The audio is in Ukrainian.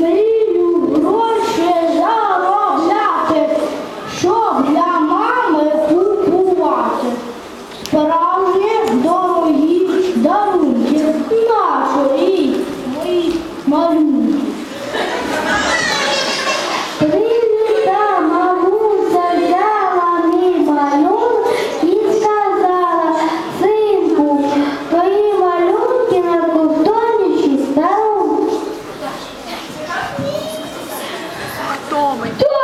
мрію гроші заробляти, щоб для мами купувати. Справжні дорогі дарунки нашої малюнки. toma. Então...